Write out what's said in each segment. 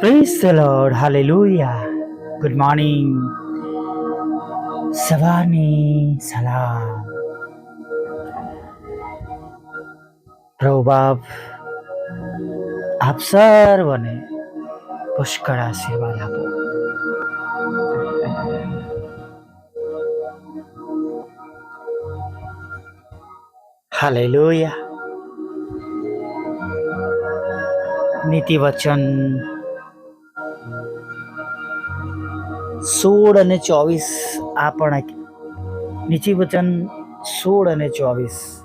Praise Lord hallelujah good morning. સવારની સલામ પ્રભુ બાપ આપ સર્વને પુષ્કળ આશીર્વાદ આપો. હાલેલુયા નીતિ વચન સોળ અને ચોવીસ આ પણ નીચી વચન સોળ અને ચોવીસ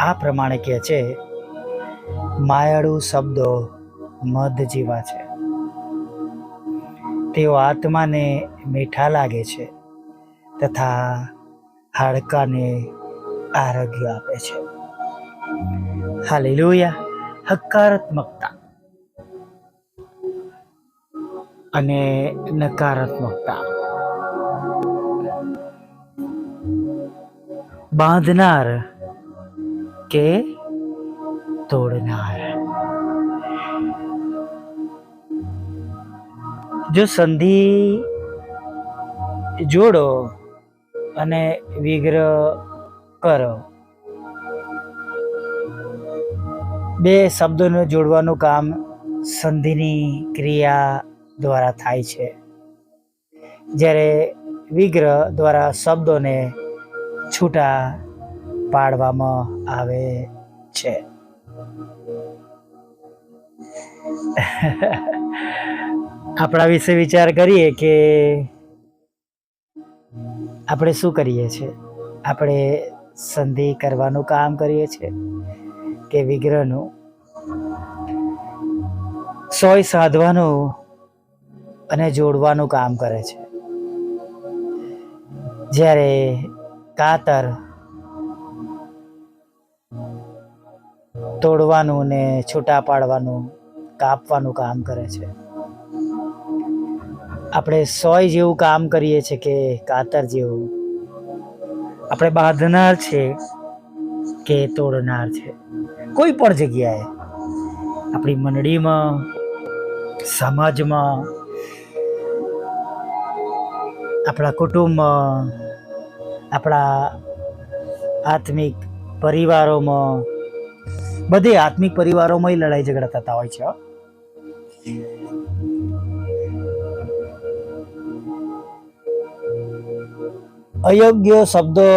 આ પ્રમાણે કહે છે, માયાળુ શબ્દો મધ જેવા છે. તેઓ આત્માને મીઠા લાગે છે તથા હાડકાને આરોગ્ય આપે છે. હાલેલુયા. હકારાત્મકતા. અને નકારાત્મકતા. બાંધનાર કે તોડનાર? જો સંધિ જોડો અને વિગ્રહ કરો. બે શબ્દોને જોડવાનું કામ સંધિની ક્રિયા દ્વારા થાય છે. જ્યારે વિગ્રહ દ્વારા શબ્દોને છૂટા પાડવામાં આવે છે. આપણા વિશે વિચાર કરીએ કે આપણે શું કરીએ છીએ? આપણે સંધિ કરવાનું કામ કરીએ છીએ કે વિગ્રહનું સોય સાધવાનું અને જોડવાનું કામ કરે છે. જ્યારે કાતર તોડવાનું ને છૂટા પાડવાનું, કાપવાનું કામ કરે છે. આપણે સોય જેવું કામ કરીએ છીએ કે કાતર જેવું. આપણે બાંધનાર છે કે તોડનાર છે? કોઈ પણ જગ્યાએ. આપણી મંડળીમાં, સમાજમાં આપણા કુટુંબમાં આપણા આત્મિક પરિવારોમાં, બધે આત્મિક પરિવારોમાં લડાઈ ઝઘડા થતા હોય છે અયોગ્ય શબ્દો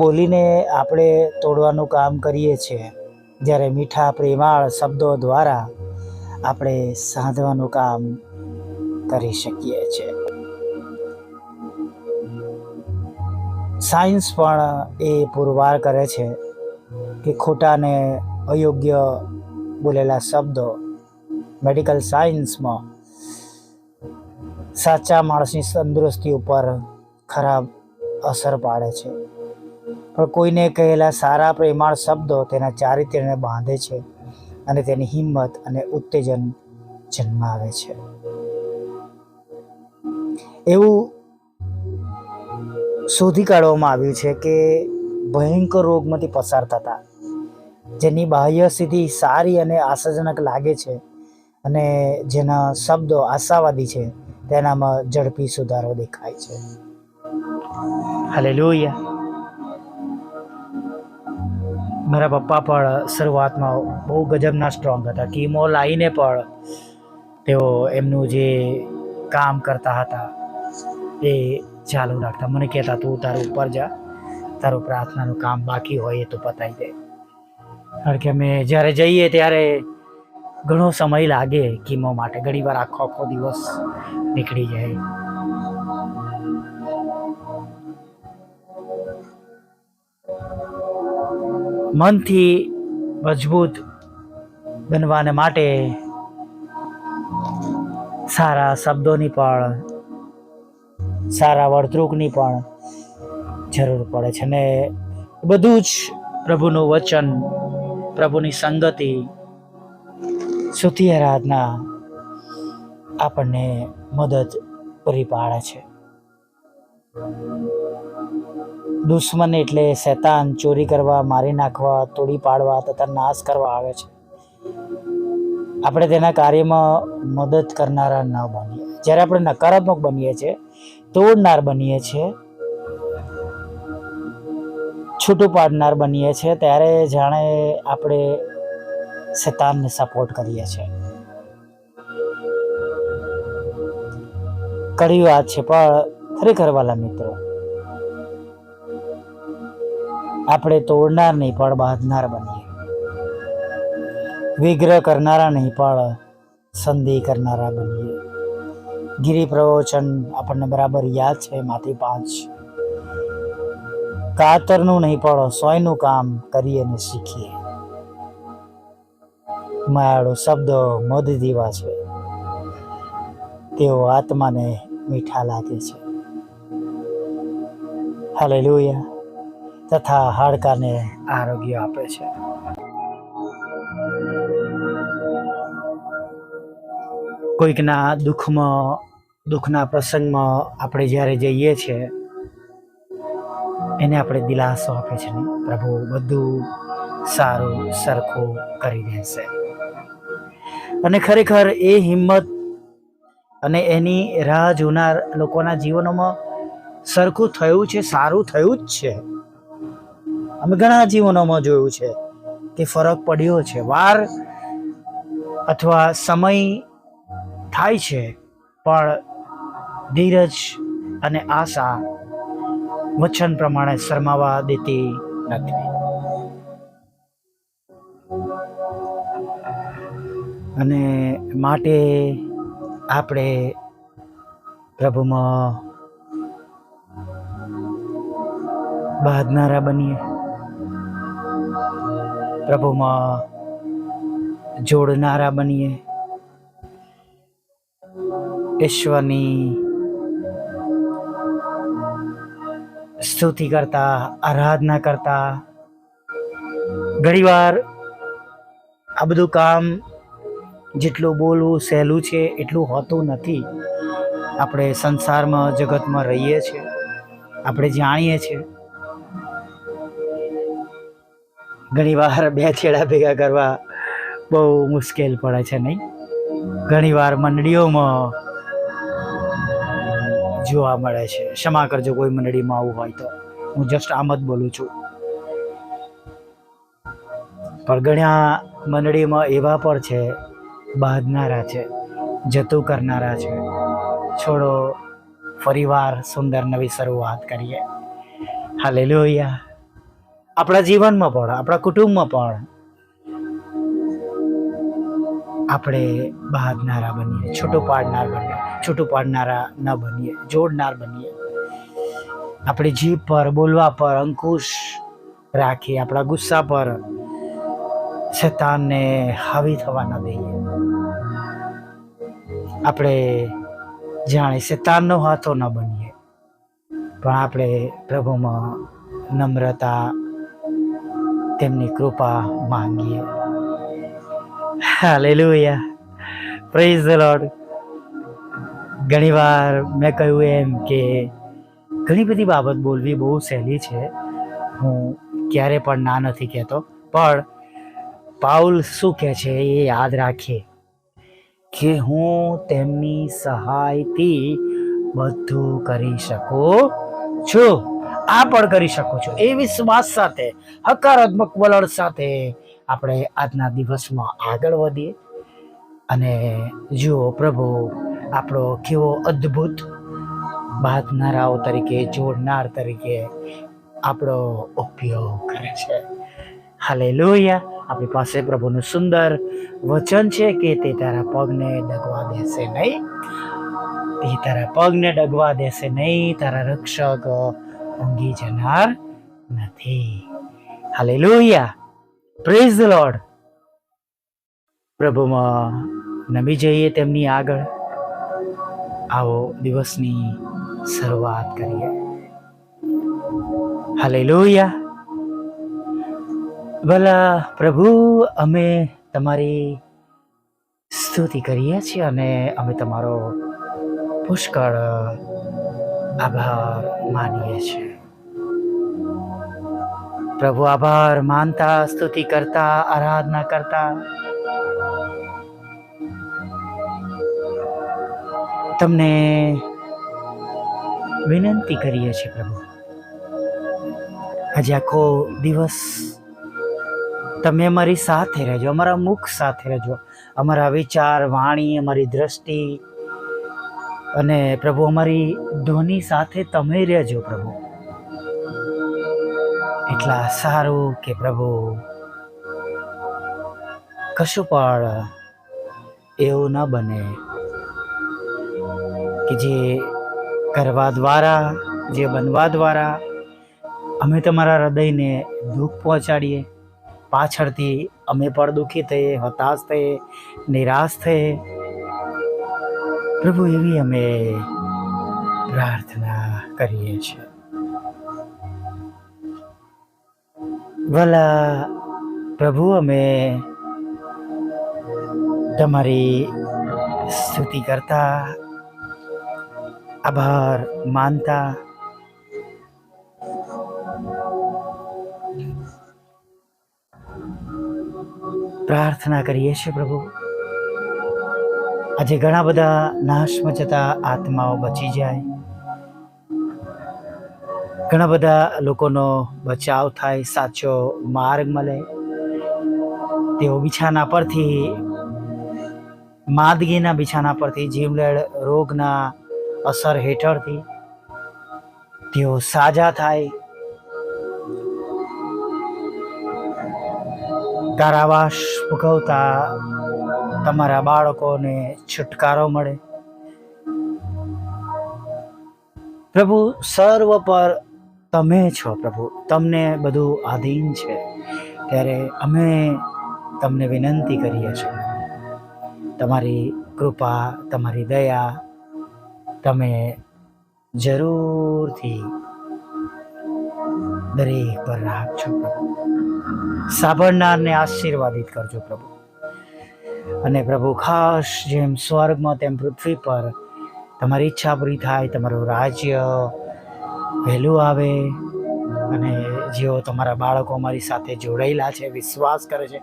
બોલીને આપણે તોડવાનું કામ કરીએ છીએ. જ્યારે મીઠા પ્રેમાળ શબ્દો દ્વારા આપણે સાધવાનું કામ કરી શકીએ છીએ. સાયન્સ પણ એ પુરવાર કરે છે કે ખોટાને અયોગ્ય બોલેલા શબ્દો મેડિકલ સાયન્સમાં સાચા માણસની તંદુરસ્તી ઉપર ખરાબ અસર પાડે છે. પણ કોઈને કહેલા સારા પ્રેમાળ શબ્દો તેના ચારિત્ર્યને બાંધે છે અને તેની હિંમત અને ઉત્તેજન જન્માવે છે. એવું શોધી કાઢવામાં આવ્યું છે કે ભયંકર રોગમાંથી પસાર થતા, જેની બાહ્ય સ્થિતિ સારી અને આશાજનક લાગે છે અને જેના શબ્દો આશાવાદી છે, તેનામાં ઝડપી સુધારો દેખાય છે. હાલેલુયા. મારા પપ્પા પણ શરૂઆતમાં બહુ ગજબના સ્ટ્રોંગ હતા. કીમો લાવીને પણ તેઓ એમનું જે કામ કરતા હતા, એ ચાલુ રાખતા. મને કહેતા, તું તારું ઉપર જા. તારું પ્રાર્થનાનું કામ બાકી હોય એ તો પતાવી દે. કારણ કે અમે જ્યારે જઈએ ત્યારે ઘણો સમય લાગે કીમો માટે. ઘણી વાર આખો આખો દિવસ નીકળી જાય. મનથી મજબૂત બનવાને માટે સારા શબ્દોની પણ સારા વર્તણૂકની પણ જરૂર પડે છે ને બધું જ પ્રભુનું વચન, પ્રભુની સંગતિ સુતી આરાધના આપણને મદદ પૂરી પાડે છે. દુશ્મન એટલે શેતાન ચોરી કરવા, મારી નાખવા, તોડી પાડવા તથા નાશ કરવા આવે છે. આપણે તેના કાર્યમાં મદદ કરનારા ન બનીએ. જ્યારે આપણે નકારાત્મક બનીએ છીએ તોડનાર બનીએ છીએ. છૂટું પાડનાર બનીએ છીએ ત્યારે જાણે આપણે શેતાનને સપોર્ટ કરીએ છીએ. કડી વાત છે, પણ ખરેખર વાલા મિત્રો, આપણે તોડનાર નહીં, પણ બાંધનાર બનીએ. વિગ્રહ કરનારા નહીં, પણ સંધિ કરનારા બનીએ. ગિરી પ્રવચન આપણને બરાબર યાદ છે, માંથી પાંચ. કાતરનું નહીં પણ સોયનું કામ કરીએ ને શીખીએ. માયાળો શબ્દ મધ દીવા છે. તેઓ આત્માને મીઠા લાગે છે. હાલેલુયા. તથા હાડકાને આરોગ્ય આપે છે. કોઈકના દુઃખમાં, દુઃખના પ્રસંગમાં આપણે જ્યારે જઈએ છીએ, એને આપણે દિલાસો આપે છે ને? પ્રભુ, બધું સારું, સરખું કરી દેશે. અને ખરેખર એ હિંમત અને એની રાહ જોનાર લોકોના જીવનોમાં સરખું થયું છે, સારું થયું જ છે. અમે ઘણા જીવનોમાં જોયું છે કે ફરક પડ્યો છે. વાર અથવા સમય થાય છે, પણ ધીરજ અને આશા વચન પ્રમાણે શરમાવા દેતી નથી. અને માટે આપણે પ્રભુમાં બાંધનારા બનીએ. પ્રભુમાં જોડનારા બનીએ. ઈશ્વરની સ્તુતિ કરતા, આરાધના કરતા, ઘણીવાર આ બધું કામ જેટલું બોલવું, સહેલું છે, એટલું હોતું નથી. આપણે સંસારમાં, જગતમાં રહીએ છીએ. આપણે જાણીએ છીએ. ઘણીવાર બે છેડા ભેગા કરવા બહુ મુશ્કેલ પડે છે નહીં? ઘણીવાર મંડળીઓમાં જોવા મળે છે. ક્ષમા કરજો કોઈ મંડળીમાં આવું હોય તો. હું જસ્ટ આમ જ બોલું છું. ઘણા મંડળીમાં એવા પણ છે, બાંધનારા છે, જતું કરનારા છે. છોડો, ફરીવાર સુંદર નવી શરૂઆત કરીએ. હાલે લોહિયા આપણા જીવનમાં પણ, આપણા કુટુંબમાં પણ આપણે બહાદનારા બનીએ, છૂટું પાડનાર બનીએ. છૂટું પાડનારા ન બનીએ, જોડનાર બનીએ. આપણી જીભ પર, બોલવા પર અંકુશ રાખીએ, આપણા ગુસ્સા પર શેતાનને હાવી થવા ન દઈએ. આપણે જાણે શેતાનનો હાથો ન બનીએ, પણ આપણે પ્રભુમાં નમ્રતા, તેમની કૃપા માંગીએ. હાલેલુયા. પ્રેઝ ધ ઘણીવાર મેં કહ્યું એમ કે ઘણી બધી બાબત બોલવી બહુ સહેલી છે. હું ક્યારે પણ ના નથી કહેતો. પણ પાઉલ શું કહે છે એ યાદ રાખીએ કે હું તેમની સહાયથી બધું કરી શકું છું. આ પણ કરી શકું છું. એ વિશ્વાસ સાથે, હકારાત્મક વલણ સાથે આપણે આજના દિવસમાં આગળ વધીએ. અને જુઓ પ્રભુ આપણો કેવો અદ્ભુત બાંધનારાઓ તરીકે, જોડનાર તરીકે આપણો ઉપયોગ કરે છે. હાલે લોહિયા આપણી પાસે પ્રભુનું સુંદર વચન છે કે તે તારા પગને ડગવા દેશે નહીં. તે તારા પગને ડગવા દેશે નહીં. તારા રક્ષક ઊંઘી જનાર નથી. હાલે લોહિયા પ્રેઝ લોર્ડ પ્રભુમાં નમી જઈએ તેમની આગળ. આવો દિવસની શરૂઆત કરીએ. હાલે લોહિયા ભલા પ્રભુ, અમે તમારી સ્તુતિ કરીએ છીએ અને અમે તમારો પુષ્કળ આભાર માનીએ છીએ. પ્રભુ, આભાર માનતા, સ્તુતિ કરતા, આરાધના કરતા તમને વિનંતી કરીએ છીએ પ્રભુ. આજે આખો દિવસ તમે અમારી સાથે રહેજો, અમારા મુખ સાથે રહેજો. અમારા વિચાર, વાણી, અમારી દ્રષ્ટિ અને પ્રભુ, અમારી ધ્વનિ સાથે તમે રહેજો પ્રભુ. એટલા સારું કે પ્રભુ, કશું પણ એવું ન બને. કે જે કરવા દ્વારા, જે બનવા દ્વારા અમે તમારા હૃદયને દુઃખ પહોંચાડીએ. પાછળથી અમે પણ દુઃખી થઈએ, હતાશ થઈએ, નિરાશ થઈએ. પ્રભુ, એવી અમે પ્રાર્થના કરીએ છીએ. ભલા પ્રભુ, અમે તમારી સ્તુતિ કરતા આભાર, માનતા. પ્રાર્થના કરીએ છીએ પ્રભુ. આજે ઘણા બધા નાશમાં જતા આત્માઓ બચી જાય. ઘણા બધા લોકોનો બચાવ થાય, સાચો માર્ગ મળે. તેઓ બિછાના પરથી, માદગીના બિછાના પરથી જીવલેણ રોગના અસર હેઠળથી તેઓ સાજા થાય. કારાવાસ ભોગવતા તમારા બાળકોને છુટકારો મળે. પ્રભુ, સર્વ પર તમે છો પ્રભુ. તમને બધું આધીન છે. ત્યારે અમે તમને વિનંતી કરીએ છીએ. તમારી કૃપા, તમારી દયા તમે જરૂરથી દરેક પર રાખજો પ્રભુ. સાંભળનારને આશીર્વાદિત કરજો પ્રભુ. અને પ્રભુ, ખાસ જેમ સ્વર્ગમાં તેમ પૃથ્વી પર તમારી ઈચ્છા પૂરી થાય, તમારું રાજ્ય વહેલું આવે અને જેઓ તમારા બાળકો અમારી સાથે જોડાયેલા છે, વિશ્વાસ કરે છે,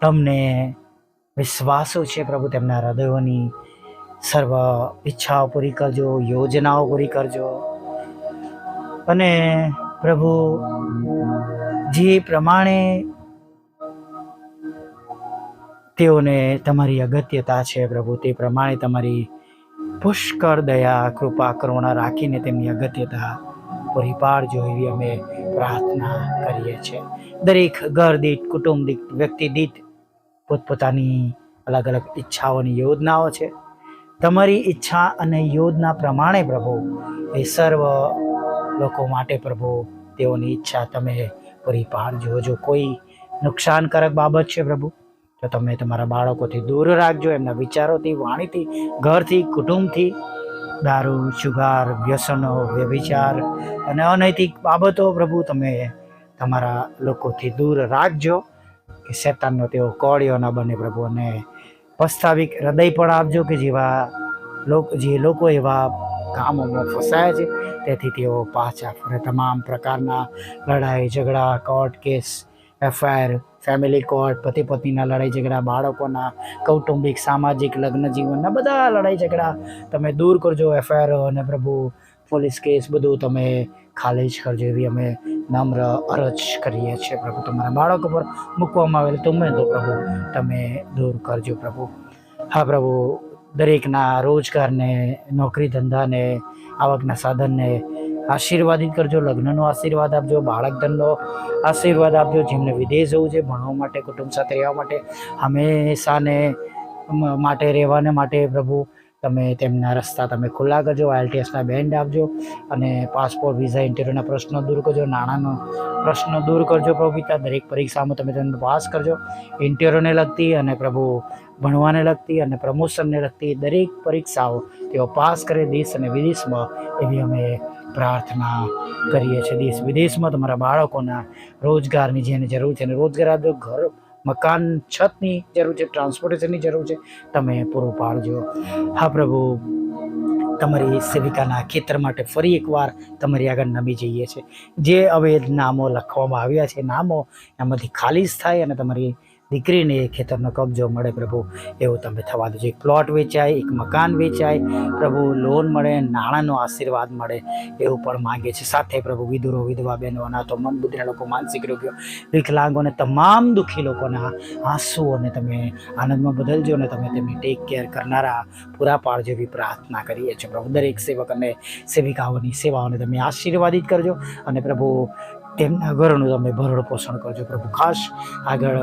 તમને વિશ્વાસો છે પ્રભુ, તેમના હૃદયોની સર્વ ઈચ્છાઓ પૂરી કરજો, યોજનાઓ પૂરી કરજો. અને પ્રભુ, જે પ્રમાણે તેઓને તમારી અગત્યતા છે પ્રભુ, તે પ્રમાણે તમારી પુષ્કળ દયા, કૃપા, કરુણા રાખીને તેમની અગત્યતા પૂરી પાડજો એવી અમે પ્રાર્થના કરીએ છીએ. દરેક ઘર દીઠ, કુટુંબ દીઠ, વ્યક્તિ દીઠ પોતપોતાની અલગ અલગ ઈચ્છાઓની યોજનાઓ છે. તમારી ઈચ્છા અને યોજના પ્રમાણે પ્રભુ, એ સર્વ લોકો માટે પ્રભુ, તેઓની ઈચ્છા તમે પૂરી પાડજો. જો કોઈ નુકસાનકારક બાબત છે પ્રભુ, તો તમે તમારા બાળકોથી દૂર રાખજો, એમના વિચારોથી, વાણીથી, ઘરથી, કુટુંબથી. દારૂ, જુગાર, વ્યસનો, વ્યભિચાર અને અનૈતિક બાબતો પ્રભુ તમે તમારા લોકોથી દૂર રાખજો. કે શેતાનનો તેઓ કોળિયો ન બને પ્રભુ અને પસ્તાવિક હૃદય પણ આપજો કે જેવા લોક, જે લોકો એવા કામોમાં ફસાયા છે. તેથી તેઓ પાછા ફરે તમામ પ્રકારના લડાઈ, ઝઘડા court case FIR family court પતિ પત્નીના લડાઈ ઝઘડા, બાળકોના કૌટુંબિક, સામાજિક, લગ્ન જીવનના બધા લડાઈ ઝઘડા તમે દૂર કરજો. એફઆઈઆર અને પ્રભુ પોલીસ કેસ બધું તમે ખાલી જ કરજો એવી અમે નમ્ર અરજ કરીએ છીએ પ્રભુ. તમારા બાળકો પર મૂકવામાં આવેલ તમે તો પ્રભુ તમે દૂર કરજો પ્રભુ. હા પ્રભુ, દરેકના રોજગારને નોકરી ધંધાને આવકના સાધનને આશીર્વાદિત કરજો, લગ્નનો આશીર્વાદ આપજો બાળક ધનનો આશીર્વાદ આપજો, જેમને વિદેશ જવું છે, ભણવા માટે, કુટુંબ સાથે રહેવા માટે, હંમેશાને માટે, રહેવાને માટે પ્રભુ તમે તેમના રસ્તા તમે ખુલ્લા કરજો, આઈએલટીએસના બેન્ડ આપજો અને પાસપોર્ટ, વિઝા, ઇન્ટરવ્યૂના પ્રશ્નો દૂર કરજો, નાણાંનો પ્રશ્ન દૂર કરજો પ્રભુ દરેક પરીક્ષામાં તમે તેમને પાસ કરજો. ઇન્ટરવ્યૂને લગતી અને પ્રભુ ભણવાને લગતી અને પ્રમોશનને લગતી દરેક પરીક્ષાઓ તેઓ પાસ કરે દેશ અને વિદેશમાં એવી અમે પ્રાર્થના કરીએ છીએ. દેશ વિદેશમાં તમારા બાળકોના રોજગારની જેને જરૂર છે અને રોજગાર આપજો. ઘર મકાન છતની જરૂર છે ટ્રાન્સપોર્ટેશનની જરૂર છે, તમે પૂરું પાડજો. હા પ્રભુ, તમારી સેવિકાના ખેતર માટે ફરી એકવાર તમારી આગળ નમી જઈએ છે જે હવે નામો લખવામાં આવ્યા છે, નામો એમાંથી ખાલી થાય અને તમારી દીકરીને એ ખેતરનો કબજો મળે પ્રભુ, એવું તમે થવા દેજો એક પ્લોટ વેચાય, એક મકાન વેચાય, પ્રભુ લોન મળે, નાણાંનો આશીર્વાદ મળે, એવું પણ માગે છે. સાથે પ્રભુ વિધુરો, વિધવા બહેનો મન બુદ્ધિના લોકો, માનસિક રોગીઓ વિકલાંગોને તમામ દુઃખી લોકોના આંસુઓને તમે આનંદમાં બદલજો અને તમે તેમની ટેક કેર કરનારા પૂરા પાડજો એવી પ્રાર્થના કરીએ છીએ. પ્રભુ, દરેક સેવક અને સેવિકાઓની સેવાઓને તમે આશીર્વાદિત કરજો અને પ્રભુ તેમના ઘરનું તમે ભરણ પોષણ કરજો પ્રભુ. ખાસ આગળ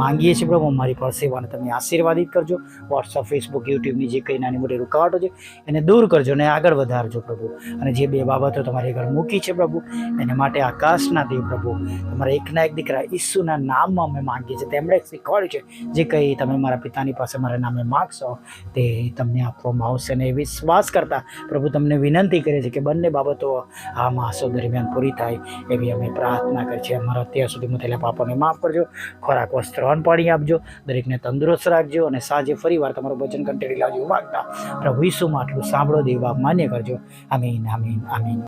માંગીએ છીએ પ્રભુ, અમારી પર સેવાને તમે આશીર્વાદિત કરજો. વોટ્સઅપ ફેસબુક યુટ્યુબની જે કંઈ નાની મોટી રૂકાવટો છે, એને દૂર કરજો અને આગળ વધારજો પ્રભુ. અને જે બે બાબતો તમારી આગળ મૂકી છે પ્રભુ, એને માટે આકાશના દેવ પ્રભુ, તમારા એકના એક દીકરા ઈસુના નામમાં અમે માંગીએ છીએ. તેમણે શીખવાડ્યું છે જે કંઈ તમે મારા પિતાની પાસે મારા નામે માગશો, તે તમને આપવામાં આવશે અને એ વિશ્વાસ કરતા પ્રભુ તમને વિનંતી કરે છે કે બંને બાબતો આ માસો દરમિયાન પૂરી થાય એવી અમે પ્રાર્થના કરી છે. અમારા અત્યાર સુધીમાં થયેલા પાપોને માફ કરજો. ખોરાક, વસ્ત્ર અન્ન પાણી આપજો. દરેકને તંદુરસ્ત રાખજો અને સાંજે ફરીવાર તમારું ભજન કંટેરી લાવજો. વાગતા પ્રભુ ઈસુમાં આટલું સાંભળો દેવા માન્ય કરજો. આમીન આમીન આમીન.